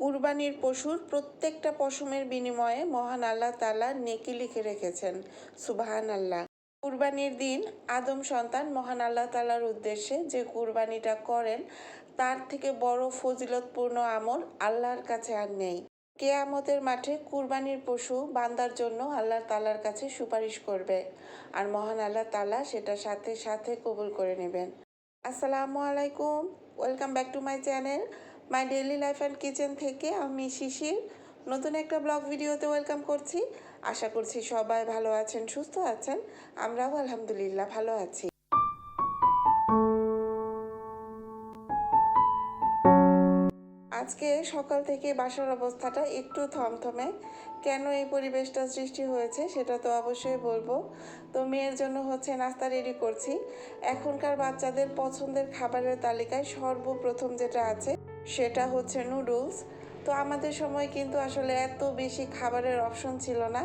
কুরবানির পশুর প্রত্যেকটা পশমের বিনিময়ে মহান আল্লাহ তালা নেকি লিখে রেখেছেন। সুবাহান আল্লাহ কুরবানির দিন আদম সন্তান মহান আল্লাহ তালার উদ্দেশ্যে যে কুরবানিটা করেন, তার থেকে বড় ফজিলতপূর্ণ আমল আল্লাহর কাছে আর নেই। কেয়ামতের মাঠে কুরবানির পশু বান্দার জন্য আল্লাহ তালার কাছে সুপারিশ করবে আর মহান আল্লাহ তালা সেটা সাথে সাথে কবুল করে নেবেন। আসসালামু আলাইকুম। Welcome back to my channel. My daily life and kitchen থেকে আমি শিশির। নতুন একটা ব্লগ ভিডিওতে ওয়েলকাম করছি। আশা করছি সবাই ভালো আছেন, সুস্থ আছেন। আমরাও আলহামদুলিল্লাহ ভালো আছি। আজকে সকাল থেকে বাসার অবস্থাটা একটু থমথমে। কেন এই পরিবেশটা সৃষ্টি হয়েছে সেটা তো অবশ্যই বলব। তো মেয়ের জন্য হচ্ছে নাস্তা রেডি করছি। এখনকার বাচ্চাদের পছন্দের খাবারের তালিকায় সর্বপ্রথম যেটা আছে সেটা হচ্ছে নুডলস তো আমাদের সময় কিন্তু আসলে এত বেশি খাবারের অপশন ছিল না।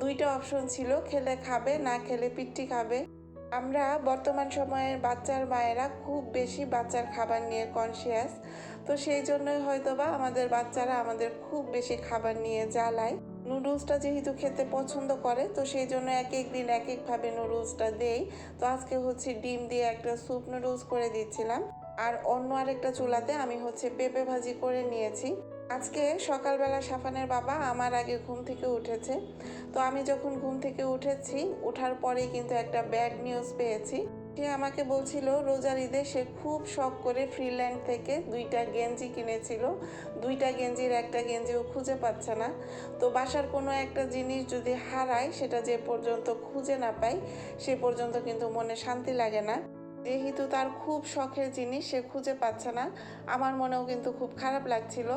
দুইটা অপশন ছিল, খেলে খাবে, না খেলে পিট্টি খাবে। আমরা বর্তমান সময়ের বাচ্চার মায়েরা খুব বেশি বাচ্চার খাবার নিয়ে কনসিয়াস তো সেই জন্যই হয়তোবা আমাদের বাচ্চারা আমাদের খুব বেশি খাবার নিয়ে জ্বালায়। নুডলসটা যেহেতু খেতে পছন্দ করে, তো সেই জন্য এক এক দিন এক একভাবে নুডলসটা দেই। তো আজকে হচ্ছে ডিম দিয়ে একটা স্যুপ নুডলস করে দিচ্ছিলাম। আর অন্য আরেকটা চুলাতে আমি হচ্ছে পেঁপে ভাজি করে নিয়েছি। আজকে সকালবেলা সাফানের বাবা আমার আগে ঘুম থেকে উঠেছে। তো আমি যখন ঘুম থেকে উঠেছি ওঠার পরেই কিন্তু একটা ব্যাড নিউজ পেয়েছি। সে আমাকে বলছিল, রোজার ঈদে সে খুব শখ করে ফ্রিল্যান্ড থেকে দুইটা গেঞ্জি কিনেছিল। দুইটা গেঞ্জির একটা গেঞ্জিও খুঁজে পাচ্ছে না। তো বাসার কোনো একটা জিনিস যদি হারায়, সেটা যে পর্যন্ত খুঁজে না পাই সে পর্যন্ত কিন্তু মনে শান্তি লাগে না। যেহেতু তার খুব শখের জিনিস, সে খুঁজে পাচ্ছে না। আমার মনেও কিন্তু খুব খারাপ লাগছিল।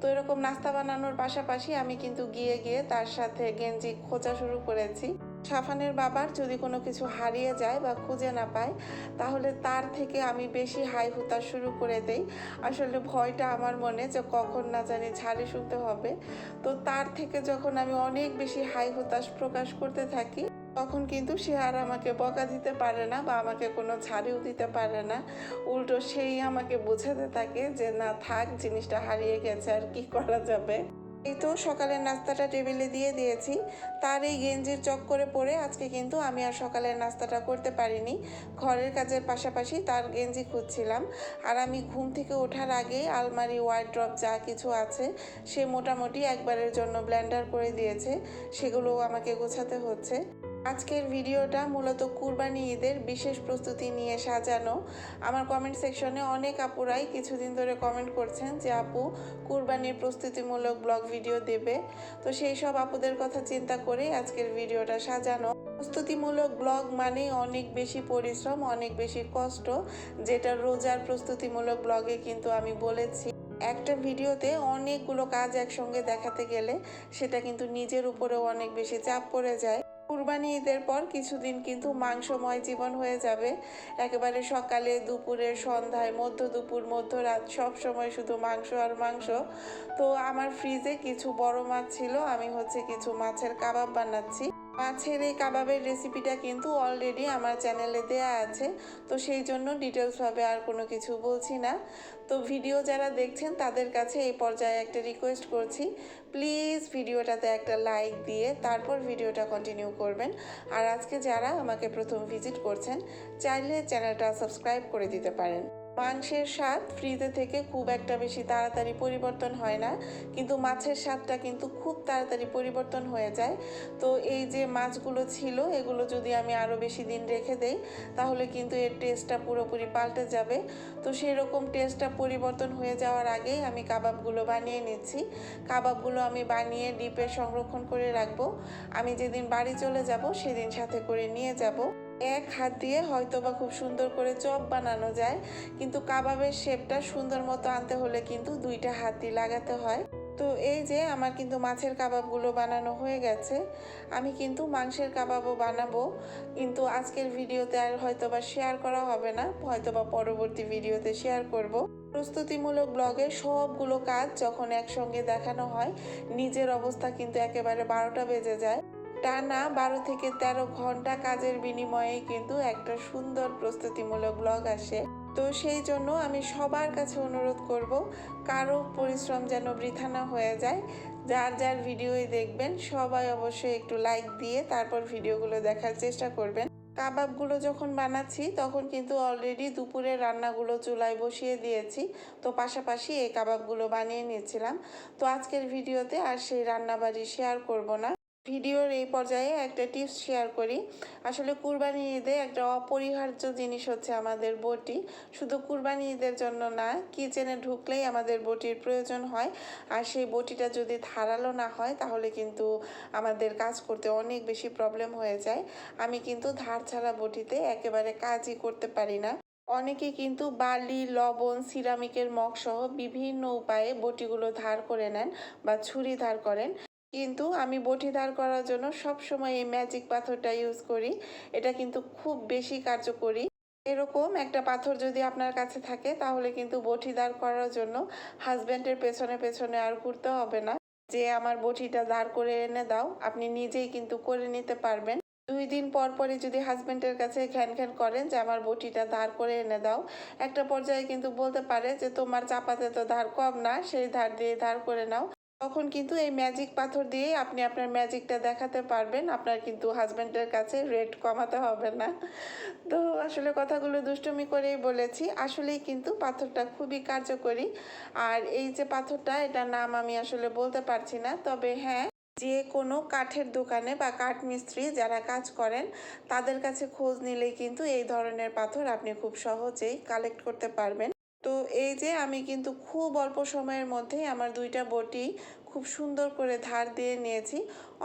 তো এরকম নাস্তা বানানোর পাশাপাশি আমি কিন্তু গিয়ে গিয়ে তার সাথে গেঞ্জি খোঁজা শুরু করেছি। সাফানের বাবার যদি কোনো কিছু হারিয়ে যায় বা খুঁজে না পায়, তাহলে তার থেকে আমি বেশি হাই হুতাশ শুরু করে দেই। আসলে ভয়টা আমার মনে যে কখন না জানি ঝাড়ি শুনতে হবে। তো তার থেকে যখন আমি অনেক বেশি হাই হুতাশ প্রকাশ করতে থাকি তখন কিন্তু সে আর আমাকে বকা দিতে পারে না বা আমাকে কোনো ঝাড়িও দিতে পারে না। উল্টো সেই আমাকে বোঝাতে থাকে যে, না থাক, জিনিসটা হারিয়ে গেছে, আর কি করা যাবে? এই তো সকালের নাস্তাটা টেবিলে দিয়ে দিয়েছি। তার এই গেঞ্জির চক্করে পড়ে আজকে কিন্তু আমি আর সকালের নাস্তাটা করতে পারিনি। ঘরের কাজের পাশাপাশি তার গেঞ্জি খুঁজছিলাম। আর আমি ঘুম থেকে ওঠার আগেই আলমারি ওয়াইড্রপ যা কিছু আছে, সে মোটামুটি একবারের জন্য ব্ল্যান্ডার করে দিয়েছে। সেগুলোও আমাকে গোছাতে হচ্ছে। আজকের ভিডিওটা মূলত কুরবানি ঈদের বিশেষ প্রস্তুতি নিয়ে সাজানো। আমার কমেন্ট সেকশনে অনেক আপুরাই কিছুদিন ধরে কমেন্ট করছেন যে, আপু, কুরবানির প্রস্তুতিমূলক ব্লগ ভিডিও দেবে। তো সেই সব আপুদের কথা চিন্তা করে আজকের ভিডিওটা সাজানো। প্রস্তুতিমূলক ব্লগ মানে অনেক বেশি পরিশ্রম, অনেক বেশি কষ্ট, যেটা রোজার প্রস্তুতিমূলক ব্লগে কিন্তু আমি বলেছি। একটা ভিডিওতে অনেকগুলো কাজ একসঙ্গে দেখাতে গেলে সেটা কিন্তু নিজের উপরেও অনেক বেশি চাপ পড়ে যায়। কুরবানি ঈদের পর কিছুদিন কিন্তু মাংসময় জীবন হয়ে যাবে। একেবারে সকালে দুপুরে সন্ধ্যায়, মধ্য দুপুর, মধ্যরাত সব সময় শুধু মাংস আর মাংস। তো আমার ফ্রিজে কিছু বড় মাছ ছিল, আমি হচ্ছে কিছু মাছের কাবাব বানাচ্ছি। মাছের এই কাবাবের রেসিপিটা কিন্তু অলরেডি আমার চ্যানেলে দেয়া আছে। তো সেই জন্য ডিটেলসভাবে আর কোনো কিছু বলছি না। তো ভিডিও যারা দেখছেন, তাদের কাছে এই পর্যায়ে একটা রিকোয়েস্ট করছি। প্লিজ ভিডিওটাতে একটা লাইক দিয়ে তারপর ভিডিওটা কন্টিনিউ করবেন। আর আজকে যারা আমাকে প্রথম ভিজিট করছেন, চাইলে চ্যানেলটা সাবস্ক্রাইব করে দিতে পারেন। মাংসের স্বাদ ফ্রিজে থেকে খুব একটা বেশি তাড়াতাড়ি পরিবর্তন হয় না, কিন্তু মাছের স্বাদটা কিন্তু খুব তাড়াতাড়ি পরিবর্তন হয়ে যায়। তো এই যে মাছগুলো ছিল, এগুলো যদি আমি আরও বেশি দিন রেখে দেই, তাহলে কিন্তু এর টেস্টটা পুরোপুরি পাল্টে যাবে। তো সেই রকম টেস্টটা পরিবর্তন হয়ে যাওয়ার আগেই আমি কাবাবগুলো বানিয়ে নিচ্ছি। কাবাবগুলো আমি বানিয়ে ডিপে সংরক্ষণ করে রাখব। আমি যেদিন বাড়ি চলে যাব, সেদিন সাথে করে নিয়ে যাব। এক হাত দিয়ে হয়তো বা খুব সুন্দর করে চপ বানানো যায়, কিন্তু কাবাবের শেপটা সুন্দর মতো আনতে হলে কিন্তু দুইটা হাত লাগাতে হয়। তো এই যে আমার কিন্তু মাছের কাবাবগুলো বানানো হয়ে গেছে, আমি কিন্তু মাংসের কাবাবও বানাবো, কিন্তু আজকের ভিডিওতে আর হয়তো বা শেয়ার করা হবে না হয়তো বা পরবর্তী ভিডিওতে শেয়ার করব। প্রস্তুতিমূলক ব্লগে সবগুলো কাজ যখন একসঙ্গে দেখানো হয়, নিজের অবস্থা কিন্তু একেবারে বারোটা বেজে যায়। টানা বারো থেকে তেরো ঘণ্টা কাজের বিনিময়ে কিন্তু একটা সুন্দর প্রস্তুতিমূলক ব্লগ আসে। তো সেই জন্য আমি সবার কাছে অনুরোধ করব, কারও পরিশ্রম যেন বৃথা না হয়ে যায়। যার যার ভিডিওই দেখবেন, সবাই অবশ্যই একটু লাইক দিয়ে তারপর ভিডিওগুলো দেখার চেষ্টা করবেন। কাবাবগুলো যখন বানাচ্ছি, তখন কিন্তু অলরেডি দুপুরের রান্নাগুলো চুলায় বসিয়ে দিয়েছি। তো পাশাপাশি এই কাবাবগুলো বানিয়ে নিয়েছিলাম। তো আজকের ভিডিওতে আর সেই রান্নাবাড়ি শেয়ার করব না। ভিডিওর এই পর্যায়ে একটা টিপস শেয়ার করি। আসলে কুরবানি ঈদে একটা অপরিহার্য জিনিস হচ্ছে আমাদের বটি। শুধু কুরবানি ঈদের জন্য না কিচেনে ঢুকলেই আমাদের বটির প্রয়োজন হয়। আর সেই বটিটা যদি ধারালো না হয়, তাহলে কিন্তু আমাদের কাজ করতে অনেক বেশি প্রবলেম হয়ে যায়। আমি কিন্তু ধার ছাড়া বটিতে একেবারে কাজই করতে পারি না। অনেকে কিন্তু বালি লবণ, সিরামিকের মগ সহ বিভিন্ন উপায়ে বটিগুলো ধার করে নেন বা ছুরি ধার করেন। কিন্তু আমি বটি দাঁড় করার জন্য সব সময় এই ম্যাজিক পাথরটা ইউজ করি। এটা কিন্তু খুব বেশি কার্যকরী। এরকম একটা পাথর যদি আপনার কাছে থাকে, তাহলে কিন্তু বটি দাঁড় করার জন্য হাজব্যান্ডের পেছনে পেছনে আর ঘুরতে হবে না। যে আমার বটিটা দাঁড় করে এনে দাও, আপনি নিজেই কিন্তু করে নিতে পারবেন। দুই দিন পর পরে যদি হাজব্যান্ডের কাছে ঘ্যান ঘ্যান করেন যে, আমার বটিটা দাঁড় করে এনে দাও। একটা পর্যায়ে কিন্তু বলতে পারে যে, তোমার চাপাতে তো ধার কম না, সেই ধার দিয়ে ধার করে নাও। তখন কিন্তু এই ম্যাজিক পাথর দিয়ে আপনি আপনার ম্যাজিকটা দেখাতে পারবেন। আপনার কিন্তু হাজব্যান্ডের কাছে রেট কমাতে হবে না। তো আসলে কথাগুলো দুষ্টুমি করেই বলেছি। আসলেই কিন্তু পাথরটা খুবই কার্যকরী। আর এই যে পাথরটা, এটার নাম আমি আসলে বলতে পারছি না। তবে হ্যাঁ যে কোনো কাঠের দোকানে বা কাঠ মিস্ত্রি যারা কাজ করেন, তাদের কাছে খোঁজ নিলেই কিন্তু এই ধরনের পাথর আপনি খুব সহজেই কালেক্ট করতে পারবেন। তো এই যে আমি কিন্তু খুব অল্প সময়ের মধ্যেই আমার দুইটা বটি খুব সুন্দর করে ধার দিয়ে নিয়েছি।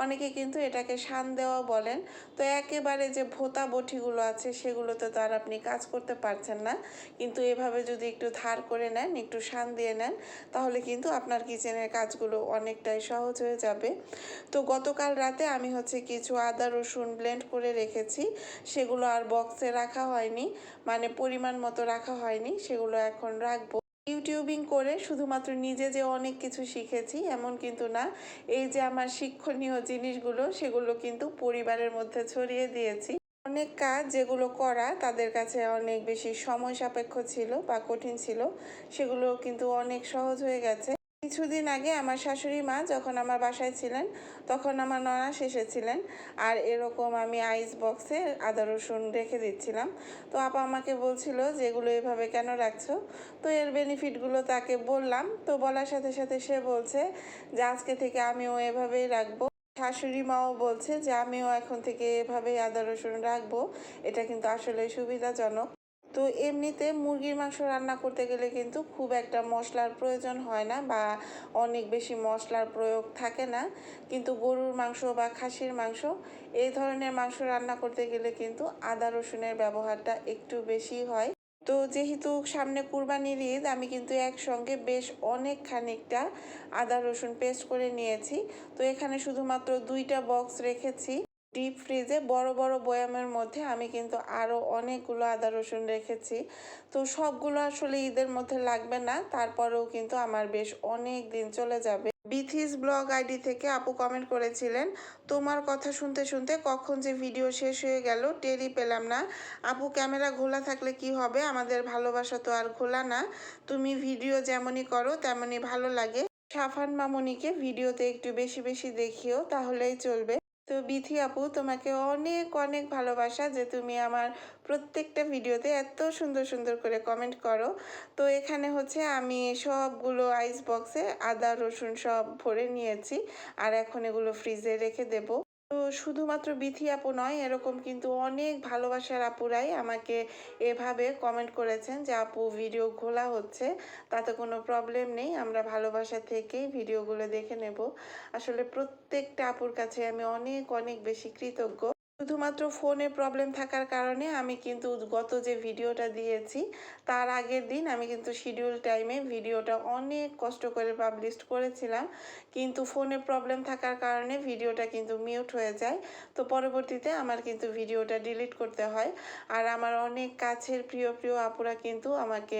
অনেকে কিন্তু এটাকে শান দেওয়া বলেন। তো একেবারে যে ভোতা বটিগুলো আছে, সেগুলোতে তো আর আপনি কাজ করতে পারছেন না। কিন্তু এভাবে যদি একটু ধার করে নেন, একটু শান দিয়ে নেন, তাহলে কিন্তু আপনার কিচেনের কাজগুলো অনেকটাই সহজ হয়ে যাবে। তো গতকাল রাতে আমি হচ্ছে কিছু আদা রসুন ব্লেন্ড করে রেখেছি। সেগুলো আর বক্সে রাখা হয়নি মানে পরিমাণ মতো রাখা হয়নি, সেগুলো এখন রাখব। ইউটিউবিং করে শুধুমাত্র নিজে যে অনেক কিছু শিখেছি এমন কিন্তু না। এই যে আমার শিক্ষণীয় জিনিসগুলো, সেগুলো কিন্তু পরিবারের মধ্যে ছড়িয়ে দিয়েছি। অনেক কাজ যেগুলো করা তাদের কাছে অনেক বেশি সময় সাপেক্ষ ছিল বা কঠিন ছিল, সেগুলো কিন্তু অনেক সহজ হয়ে গেছে। কিছুদিন আগে আমার শাশুড়ি মা যখন আমার বাসায় ছিলেন, তখন আমার ননাস এসেছিলেন আর এরকম আমি আইস বক্সে আদা রসুন রেখে দিচ্ছিলাম। তো আপা আমাকে বলছিল যে, এগুলো এভাবে কেন রাখছো? তো এর বেনিফিটগুলো তাকে বললাম। তো বলার সাথে সাথে সে বলছে যে, আজকে থেকে আমিও এভাবেই রাখব। শাশুড়ি মাও বলছে যে, আমিও এখন থেকে এভাবেই আদা রসুন রাখব। এটা কিন্তু আসলে সুবিধাজনক। তো এমনিতে মুরগির মাংস রান্না করতে গেলে কিন্তু খুব একটা মশলার প্রয়োজন হয় না বা অনেক বেশি মশলার প্রয়োগ থাকে না। কিন্তু গরুর মাংস বা খাসির মাংস, এই ধরনের মাংস রান্না করতে গেলে কিন্তু আদা রসুনের ব্যবহারটা একটু বেশি হয়। তো যেহেতু সামনে কুরবানির ঈদ, আমি কিন্তু একসঙ্গে বেশ অনেক খানিকটা আদা রসুন পেস্ট করে নিয়েছি। তো এখানে শুধুমাত্র দুইটা বক্স রেখেছি। ডিপ ফ্রিজে বড় বড় বয়ামের মধ্যে আমি কিন্তু আরও অনেকগুলো আদা রসুন রেখেছি। তো সবগুলো আসলে ঈদের মধ্যে লাগবে না, তারপরেও কিন্তু আমার বেশ অনেক দিন চলে যাবে। বিথিস ব্লগ আইডি থেকে আপু কমেন্ট করেছিলেন, তোমার কথা শুনতে শুনতে কখন যে ভিডিও শেষ হয়ে গেল, টেরই পেলাম না। আপু, ক্যামেরা ঘোলা থাকলে কি হবে? আমাদের ভালোবাসা তো আর ঘোলা না। তুমি ভিডিও যেমনই করো, তেমনই ভালো লাগে। সাফান মামনিকে ভিডিওতে একটু বেশি বেশি দেখিও, তাহলেই চলবে। তো বিথি আপু, তোমাকে অনেক অনেক ভালোবাসা যে তুমি আমার প্রত্যেকটা ভিডিওতে এত সুন্দর সুন্দর করে কমেন্ট করো। তো এখানে হচ্ছে আমি সবগুলো আইস বক্সে আদা, রসুন সব ভরে নিয়েছি। আর এখন এগুলো ফ্রিজে রেখে দেবো। তো শুধুমাত্র বিথি আপু নয়, এরকম কিন্তু অনেক ভালোবাসার আপুরাই আমাকে এভাবে কমেন্ট করেছেন যে, আপু ভিডিও খোলা হচ্ছে, তাতে কোনো প্রবলেম নেই, আমরা ভালোবাসা থেকেই ভিডিওগুলো দেখে নেব। আসলে প্রত্যেকটা আপুর কাছে আমি অনেক অনেক বেশি কৃতজ্ঞ। শুধুমাত্র ফোনে প্রবলেম থাকার কারণে আমি কিন্তু গত যে ভিডিওটা দিয়েছি, তার আগের দিন আমি কিন্তু শিডিউল টাইমে ভিডিওটা অনেক কষ্ট করে পাবলিশ করেছিলাম। কিন্তু ফোনে প্রবলেম থাকার কারণে ভিডিওটা কিন্তু মিউট হয়ে যায়। তো পরবর্তীতে আমার কিন্তু ভিডিওটা ডিলিট করতে হয়। আর আমার অনেক কাছের প্রিয় প্রিয় আপুরা কিন্তু আমাকে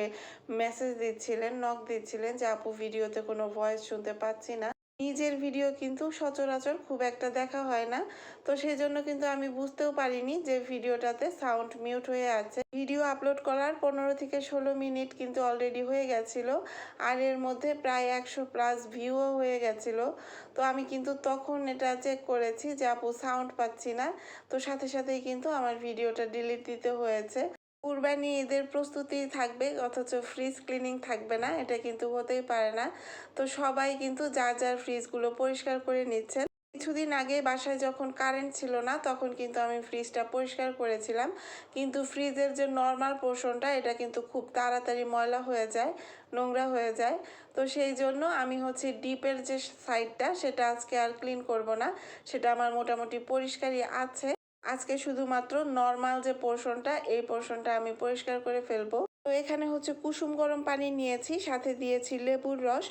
মেসেজ দিচ্ছিলেন নক দিচ্ছিলেন যে, আপু, ভিডিওতে কোনো ভয়েস শুনতে পাচ্ছি না। নিজের ভিডিও কিন্তু সচরাচর খুব একটা দেখা হয় না। তো সেই জন্য কিন্তু আমি বুঝতেও পারিনি যে ভিডিওটাতে সাউন্ড মিউট হয়ে আছে। ভিডিও আপলোড করার পনেরো থেকে ষোলো মিনিট কিন্তু অলরেডি হয়ে গেছিল। আর এর মধ্যে প্রায় একশো প্লাস ভিউও হয়ে গেছিল। তো আমি কিন্তু তখন এটা চেক করেছি যে আপু সাউন্ড পাচ্ছি না। তো সাথে সাথেই কিন্তু আমার ভিডিওটা ডিলিট দিতে হয়েছে। কুরবানি ঈদের প্রস্তুতি থাকবে, অথচ ফ্রিজ ক্লিনিং থাকবে না, এটা কিন্তু হতেই পারে না। তো সবাই কিন্তু যা যার ফ্রিজগুলো পরিষ্কার করে নিচ্ছেন। কিছুদিন আগে বাসায় যখন কারেন্ট ছিল না, তখন কিন্তু আমি ফ্রিজটা পরিষ্কার করেছিলাম। কিন্তু ফ্রিজের যে নর্মাল পোর্শনটা এটা কিন্তু খুব তাড়াতাড়ি ময়লা হয়ে যায়, নোংরা হয়ে যায়। তো সেই জন্য আমি হচ্ছে ডিপের যে সাইডটা সেটা আজকে আর ক্লিন করব না। সেটা আমার মোটামুটি পরিষ্কারই আছে। আজকে শুধুমাত্র নর্মাল যে পোর্শনটা এই পোর্শনটা আমি পরিষ্কার করে ফেলব। তো এখানে হচ্ছে কুসুম গরম পানি নিয়েছি, সাথে দিয়েছি লেবুর রস,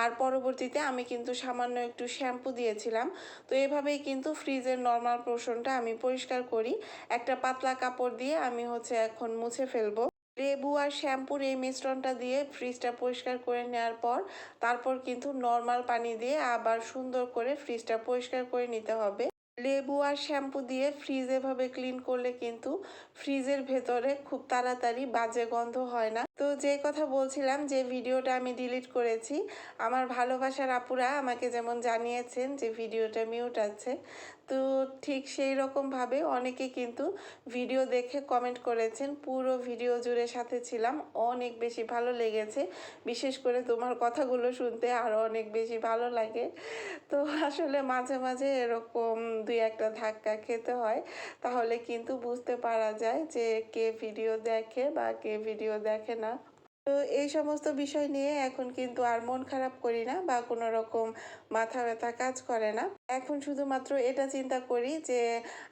আর পরবর্তীতে আমি কিন্তু সামান্য একটু শ্যাম্পু দিয়েছিলাম। তো এভাবেই কিন্তু ফ্রিজের নর্মাল পোর্শনটা আমি পরিষ্কার করি। একটা পাতলা কাপড় দিয়ে আমি হচ্ছে এখন মুছে ফেলব। লেবু আর শ্যাম্পুর এই মিশ্রণটা দিয়ে ফ্রিজটা পরিষ্কার করে নেওয়ার পর, তারপর কিন্তু নর্মাল পানি দিয়ে আবার সুন্দর করে ফ্রিজটা পরিষ্কার করে নিতে হবে। লেবু আর শ্যাম্পু দিয়ে ফ্রিজ এভাবে ক্লিন করলে কিন্তু ফ্রিজের ভেতরে খুব তাড়াতাড়ি বাজে গন্ধ হয় না। তো যে কথা বলছিলাম যে ভিডিওটা আমি ডিলিট করেছি, আমার ভালোবাসার আপুরা আমাকে যেমন জানিয়েছেন যে ভিডিওটা মিউট আছে। তো ঠিক সেই রকমভাবে অনেকে কিন্তু ভিডিও দেখে কমেন্ট করেছেন, পুরো ভিডিও জুড়ে সাথে ছিলাম, অনেক বেশি ভালো লেগেছে। বিশেষ করে তোমার কথাগুলো শুনতে আরও অনেক বেশি ভালো লাগে। তো আসলে মাঝে মাঝে এরকম দুই একটা ধাক্কা খেতে হয়, তাহলে কিন্তু বুঝতে পারা যায় যে কে ভিডিও দেখে বা কে ভিডিও দেখে না। তো এই সমস্ত বিষয় নিয়ে এখন কিন্তু আর মন খারাপ করি না বা কোনো রকম মাথা ব্যথা কাজ করে না। এখন শুধুমাত্র এটা চিন্তা করি যে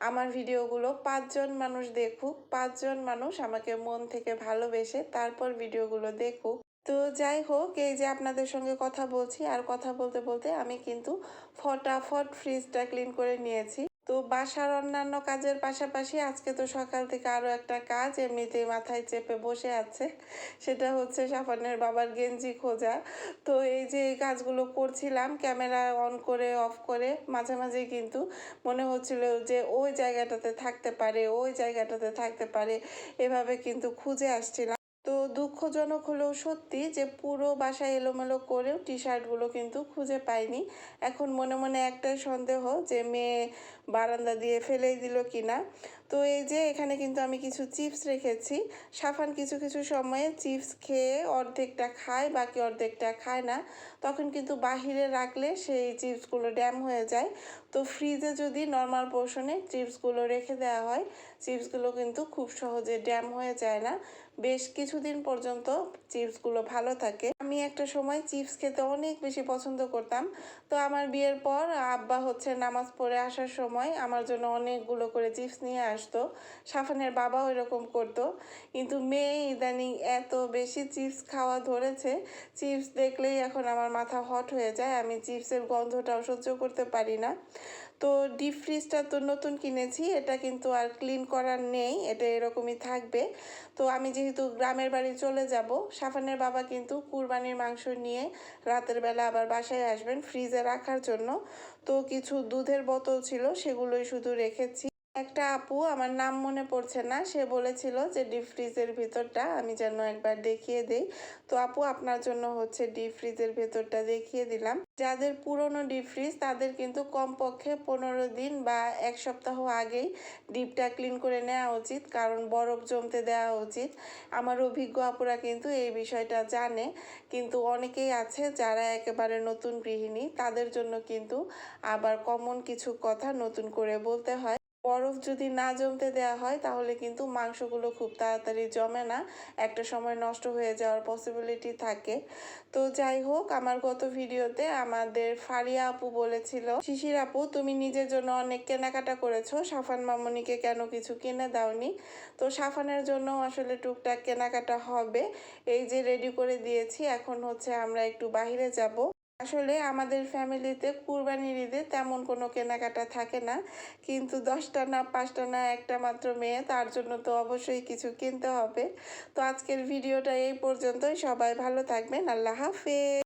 আমার ভিডিওগুলো পাঁচজন মানুষ দেখুক, পাঁচজন মানুষ আমাকে মন থেকে ভালোবেসে তারপর ভিডিওগুলো দেখুক। তো যাই হোক, এই যে আপনাদের সঙ্গে কথা বলছি, আর কথা বলতে বলতে আমি কিন্তু ফটাফট ফ্রিজটা ক্লিন করে নিয়েছি। তো বাসার অন্যান্য কাজের পাশাপাশি আজকে তো সকাল থেকে আরও একটা কাজ, এমনিতেই মাথায় চেপে বসে আছে। সেটা হচ্ছে সাফানের বাবার গেঞ্জি খোঁজা। তো এই যে এই কাজগুলো করছিলাম, ক্যামেরা অন করে, অফ করে, মাঝে মাঝে কিন্তু মনে হচ্ছিল যে ওই জায়গাটাতে থাকতে পারে, ওই জায়গাটাতে থাকতে পারে, এভাবে কিন্তু খুঁজে আসছিলাম। তো দুঃখজনক হলেও সত্যি যে পুরো বাসায় এলোমেলো করেও টি শার্টগুলো কিন্তু খুঁজে পাইনি। এখন মনে মনে একটাই সন্দেহ যে মেয়ে বারান্দা দিয়ে ফেলেই দিল কি না তো এই যে এখানে কিন্তু আমি কিছু চিপস রেখেছি। সাফান কিছু কিছু সময়ে চিপস খেয়ে অর্ধেকটা খায় বাকি অর্ধেকটা খায় না। তখন কিন্তু বাহিরে রাখলে সেই চিপসগুলো ড্যাম হয়ে যায়। তো ফ্রিজে যদি নর্মাল পোর্শনে চিপসগুলো রেখে দেওয়া হয়, চিপসগুলো কিন্তু খুব সহজে ড্যাম হয়ে যায় না। বেশ কিছুদিন পর্যন্ত চিপসগুলো ভালো থাকে। আমি একটা সময় চিপস খেতে অনেক বেশি পছন্দ করতাম। তো আমার বিয়ের পর আব্বা হচ্ছে নামাজ পড়ে আসার সময় আমার জন্য অনেকগুলো করে চিপস নিয়ে আসতো। সাফানের বাবাও এরকম করতো। কিন্তু মেয়ে ইদানিং এত বেশি চিপস খাওয়া ধরেছে, চিপস দেখলেই এখন আমার মাথা হট হয়ে যায়, আমি চিপসের গন্ধটাও সহ্য করতে পারি না। তো ডিপ ফ্রিজটা তো নতুন কিনেছি, এটা কিন্তু আর ক্লিন করার নেই, এটা এরকমই থাকবে। তো আমি যেহেতু গ্রামের বাড়ি চলে যাব, সাফানের বাবা কিন্তু কুরবানির মাংস নিয়ে রাতের বেলা আবার বাসায় আসবেন ফ্রিজে রাখার জন্য। তো কিছু দুধের বোতল ছিল, সেগুলোই শুধু রেখেছি। একটা আপু, আমার নাম মনে পড়ছে না, সে বলেছিল যে ডিপ ফ্রিজের ভিতরটা আমি যেন একবার দেখিয়ে দিই। তো আপু, আপনার জন্য হচ্ছে ডিপ ফ্রিজের ভেতরটা দেখিয়ে দিলাম। যাদের পুরনো ডিপ ফ্রিজ তাদের কিন্তু কমপক্ষে পনেরো দিন বা এক সপ্তাহ আগেই ডিপটা ক্লিন করে নেওয়া উচিত, কারণ বরফ জমতে দেওয়া উচিত। আমার অভিজ্ঞ আপুরা কিন্তু এই বিষয়টা জানে, কিন্তু অনেকেই আছে যারা একেবারে নতুন গৃহিণী, তাদের জন্য কিন্তু আবার কমন কিছু কথা নতুন করে বলতে হয়। বরফ যদি না জমতে দেওয়া হয়, তাহলে কিন্তু মাংসগুলো খুব তাড়াতাড়ি জমে না। একটা সময় নষ্ট হয়ে যাওয়ার পসিবিলিটি থাকে। তো যাই হোক, আমার গত ভিডিওতে আমাদের ফারিয়া আপু বলেছিল, শিশির আপু, তুমি নিজের জন্য অনেক কেনাকাটা করেছ। সাফান মামনিকে কেন কিছু কিনে দাওনি? তো সাফানের জন্য আসলে টুকটাক কেনাকাটা হবে। এই যে রেডি করে দিয়েছি, এখন হচ্ছে আমরা একটু বাহিরে যাব। আসলে আমাদের ফ্যামিলিতে কুরবানির ঈদে তেমন কোনো কেনাকাটা থাকে না। কিন্তু দশটা না, পাঁচটা না, একটা মাত্র মেয়ে, তার জন্য তো অবশ্যই কিছু কিনতে হবে। তো আজকের ভিডিওটা এই পর্যন্তই। সবাই ভালো থাকবেন। আল্লাহ হাফেজ।